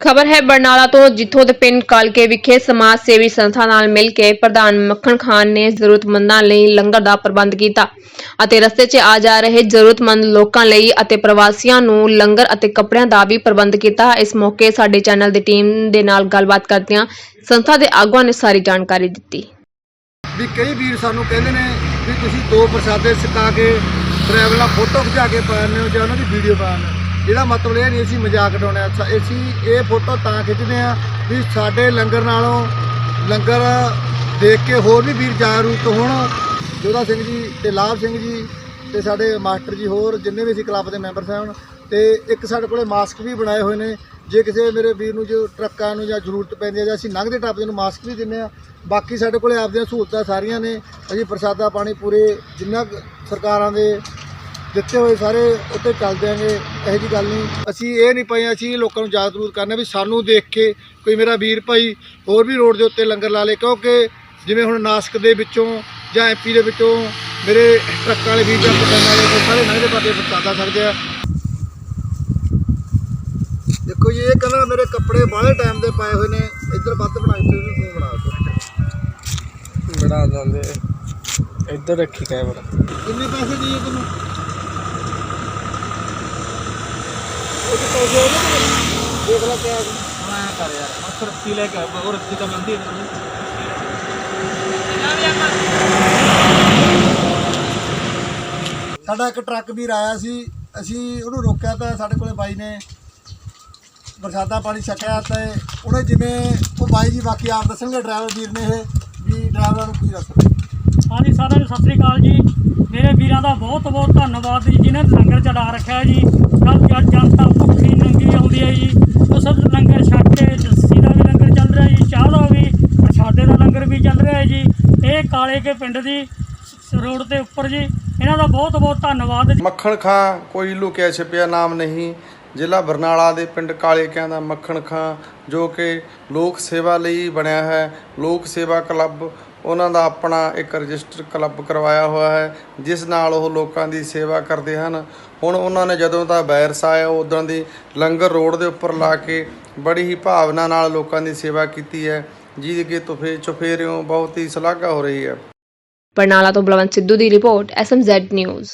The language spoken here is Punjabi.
ਖਬਰ ਹੈ, ਬਰਨਾਲਾ ਤੋਂ ਜਿੱਥੋਂ ਦੇ ਪਿੰਡ ਕਾਲਕੇ ਵਿਖੇ ਸਮਾਜ ਸੇਵੀ ਸੰਸਥਾ ਨਾਲ ਮਿਲ ਕੇ ਪ੍ਰਧਾਨ ਮੱਖਣ ਖਾਨ ਨੇ ਜ਼ਰੂਰਤਮੰਦਾਂ ਲਈ ਲੰਗਰ ਦਾ ਪ੍ਰਬੰਧ ਕੀਤਾ ਅਤੇ ਰਸਤੇ 'ਚ ਆ ਜਾ ਰਹੇ ਜ਼ਰੂਰਤਮੰਦ ਲੋਕਾਂ ਲਈ ਅਤੇ ਪ੍ਰਵਾਸੀਆਂ ਨੂੰ ਲੰਗਰ ਅਤੇ ਕੱਪੜਿਆਂ ਦਾ ਵੀ ਪ੍ਰਬੰਧ ਕੀਤਾ। ਇਸ ਮੌਕੇ ਸਾਡੇ ਚੈਨਲ ਦੀ ਟੀਮ ਦੇ ਨਾਲ ਗੱਲਬਾਤ ਕਰਦਿਆਂ ਸੰਸਥਾ ਦੇ ਆਗੂਆਂ ਨੇ ਸਾਰੀ ਜਾਣਕਾਰੀ ਦਿੱਤੀ। ਵੀ ਕਈ ਵੀਰ ਸਾਨੂੰ ਕਹਿੰਦੇ ਨੇ ਵੀ ਤੁਸੀਂ ਦੋ ਪ੍ਰਸਾਦੇ ਛਕਾ ਕੇ ਡਰਾਈਵਰ ਨਾਲ ਫੋਟੋ ਖਿਚਾ ਕੇ ਪਾਉਂਦੇ ਹੋ ਜਾਂ ਉਹਨਾਂ ਦੀ ਵੀਡੀਓ ਪਾਉਂਦੇ ਹੋ। ਇਹਦਾ ਮਤਲਬ ਇਹ ਨਹੀਂ ਅਸੀਂ ਮਜ਼ਾਕ ਉਡਾਉਣਾ ਅਸੀਂ ਇਹ ਫੋਟੋ ਤਾਂ ਖਿੱਚਦੇ ਆ ਵੀ ਸਾਡੇ ਲੰਗਰ ਨਾਲੋਂ ਲੰਗਰ ਦੇਖ ਕੇ ਹੋਰ ਵੀ ਵੀਰ ਜਾਗਰੂਕ ਹੋਣ। ਜੋਧਾ ਸਿੰਘ ਜੀ ਤੇ ਲਾਭ ਸਿੰਘ ਜੀ ਤੇ ਸਾਡੇ ਮਾਸਟਰ ਜੀ ਹੋਰ, ਜਿੰਨੇ ਵੀ ਅਸੀਂ ਕਲੱਬ ਦੇ ਮੈਂਬਰ ਸਨ ਤੇ ਇੱਕ ਸਾਡੇ ਕੋਲੇ ਮਾਸਕ ਵੀ ਬਣਾਏ ਹੋਏ ਨੇ। ਜੇ ਕਿਸੇ ਮੇਰੇ ਵੀਰ ਨੂੰ ਜੋ ਟਰੱਕਾਂ ਨੂੰ ਜਾਂ ਜ਼ਰੂਰਤ ਪੈਂਦੀ ਹੈ ਜਾਂ ਅਸੀਂ ਲੰਘਦੇ ਟੱਪਦੇ ਨੂੰ ਮਾਸਕ ਵੀ ਦਿੰਨੇ ਆ ਬਾਕੀ ਸਾਡੇ ਕੋਲੇ ਆਪਦੀਆਂ ਸਹੂਲਤਾਂ ਸਾਰੀਆਂ ਨੇ। ਅਸੀਂ ਪ੍ਰਸਾਦਾ ਪਾਣੀ ਪੂਰੇ ਜਿੰਨਾ ਸਰਕਾਰਾਂ ਦੇ ਦਿੱਤੇ ਹੋਏ ਸਾਰੇ ਉੱਤੇ ਚੱਲ ਦਿਆਂਗੇ ਇਹੋ ਜੀ ਗੱਲ ਨਹੀਂ। ਅਸੀਂ ਇਹ ਨਹੀਂ ਪਏ ਅਸੀਂ ਲੋਕਾਂ ਨੂੰ ਜਾਗਰੂਕ ਕਰਨਾ ਵੀ ਸਾਨੂੰ ਦੇਖ ਕੇ ਕੋਈ ਮੇਰਾ ਵੀਰ ਭਾਈ ਹੋਰ ਵੀ ਰੋਡ ਦੇ ਉੱਤੇ ਲੰਗਰ ਲਾ ਲੇ ਕਿਉਂਕਿ ਜਿਵੇਂ ਹੁਣ ਨਾਸਕ ਦੇ ਵਿੱਚੋਂ ਜਾਂ ਐਪੀ ਦੇ ਵਿੱਚੋਂ ਮੇਰੇ ਟਰੱਕਾਂ ਵਾਲੇ ਵੀਰ ਜਾਂ ਪਟਾਨ ਵਾਲੇ ਸਾਰੇ ਲੰਘਦੇ ਪਾਸੇ ਪਹੁੰਚਾ ਸਕਦੇ ਆ। ਦੇਖੋ ਜੀ ਇਹ ਕਹਿੰਦਾ ਮੇਰੇ ਕੱਪੜੇ ਬਾਹਲੇ ਟਾਈਮ ਦੇ ਪਾਏ ਹੋਏ ਨੇ ਇੱਧਰ ਵੱਧ ਬਣਾ ਵੀ ਤੂੰ ਬਣਾ ਦਿੱਤਾ। ਬਣਾ ਦਿੰਦੇ ਇੱਧਰ ਰੱਖੀ ਕੈਮਰਾ। ਕਿੰਨੇ ਪੈਸੇ ਦੀਏ ਤੈਨੂੰ? ਉਹ ਤੇ ਪੈਸੇ ਉਹਦੇ ਕੋਲ ਦੇਖ ਲੈ ਕਿਆ ਮੈਂ ਕਰ ਯਾਰ ਮੱਖਰ ਰੱਖੀ ਲੈ ਕੇ ਉਹ ਰੱਖੀ ਤਾਂ ਮਿਲਦੀ ਨਹੀਂ ਸਾਡਾ ਇੱਕ ਟਰੱਕ ਵੀਰ ਆਇਆ ਸੀ, ਅਸੀਂ ਉਹਨੂੰ ਰੋਕਿਆ ਤਾਂ ਸਾਡੇ ਕੋਲੇ ਬਾਈ ਨੇ ਬਰਸਾਤਾ ਪਾਣੀ ਛਕਿਆ ਤੇ ਉਹਨੇ ਜਿਵੇਂ ਉਹ ਬਾਈ ਜੀ ਬਾਕੀ ਆਪ ਦੱਸਣਗੇ ਡਰਾਈਵਰ ਵੀਰ ਨੇ ਇਹ ਵੀ ਡਰਾਈਵਰਾਂ ਨੂੰ ਕੀ ਦੱਸਣਾ ਹਾਂਜੀ, ਸਾਰਿਆਂ ਨੂੰ ਸਤਿ ਸ੍ਰੀ ਅਕਾਲ ਜੀ। ਮੇਰੇ ਵੀਰਾਂ ਦਾ ਬਹੁਤ ਬਹੁਤ ਧੰਨਵਾਦ ਜੀ, ਜਿਨ੍ਹਾਂ ਨੇ ਲੰਗਰ ਚੜਾ ਰੱਖਿਆ ਜੀ। ਕੱਲ ਜਦ ਜਨਤਾ ਭੁੱਖੀ ਨੰਗੀ ਆਉਂਦੀ ਹੈ ਜੀ ਉਹ ਸਭ ਲੰਗਰ ਛੱਕ ਕੇ ਲੱਸੀ ਦਾ ਵੀ ਲੰਗਰ ਚੱਲ ਰਿਹਾ ਜੀ ਚਾਹ ਦਾ ਵੀ ਪ੍ਰਸ਼ਾਦੇ ਦਾ ਲੰਗਰ ਵੀ ਚੱਲ ਰਿਹਾ ਹੈ ਜੀ ਇਹ ਕਾਲੇ ਕੇ ਪਿੰਡ ਦੀ ਰੋਡ ਦੇ ਉੱਪਰ ਜੀ, ਇਹਨਾਂ ਦਾ ਬਹੁਤ ਬਹੁਤ ਧੰਨਵਾਦ ਮੱਖਣ ਖਾਂ, ਕੋਈ ਲੁਕਿਆ ਛਿਪਿਆ ਨਾਮ ਨਹੀਂ। ਜ਼ਿਲ੍ਹਾ ਬਰਨਾਲਾ ਦੇ ਪਿੰਡ ਕਾਲੇਕਿਆਂ ਦਾ ਮੱਖਣ ਖਾਂ, ਜੋ ਕਿ ਲੋਕ ਸੇਵਾ ਲਈ ਬਣਿਆ ਹੈ। ਲੋਕ ਸੇਵਾ ਕਲੱਬ, ਉਹਨਾਂ ਦਾ ਆਪਣਾ ਇੱਕ ਰਜਿਸਟਰ ਕਲੱਬ ਕਰਵਾਇਆ ਹੋਇਆ ਹੈ, ਜਿਸ ਨਾਲ ਉਹ ਲੋਕਾਂ ਦੀ ਸੇਵਾ ਕਰਦੇ ਹਨ। ਹੁਣ ਉਹਨਾਂ ਨੇ ਜਦੋਂ ਦਾ ਵਾਇਰਸ ਆਇਆ, ਉਦੋਂ ਦੀ ਲੰਗਰ ਰੋਡ ਦੇ ਉੱਪਰ ਲਾ ਕੇ ਬੜੀ ਹੀ ਭਾਵਨਾ ਨਾਲ ਲੋਕਾਂ ਦੀ ਸੇਵਾ ਕੀਤੀ ਹੈ। ਜਿਹਦੇ ਕਿ ਤੁਫੇ ਚੁਫੇਰਿਓਂ ਬਹੁਤ ਹੀ ਸ਼ਲਾਘਾ ਹੋ ਰਹੀ ਹੈ। ਬਰਨਾਲਾ ਤੋਂ ਬਲਵੰਤ ਸਿੱਧੂ ਦੀ ਰਿਪੋਰਟ ਐਸਐਮਜ਼ੈਡ ਨਿਊਜ਼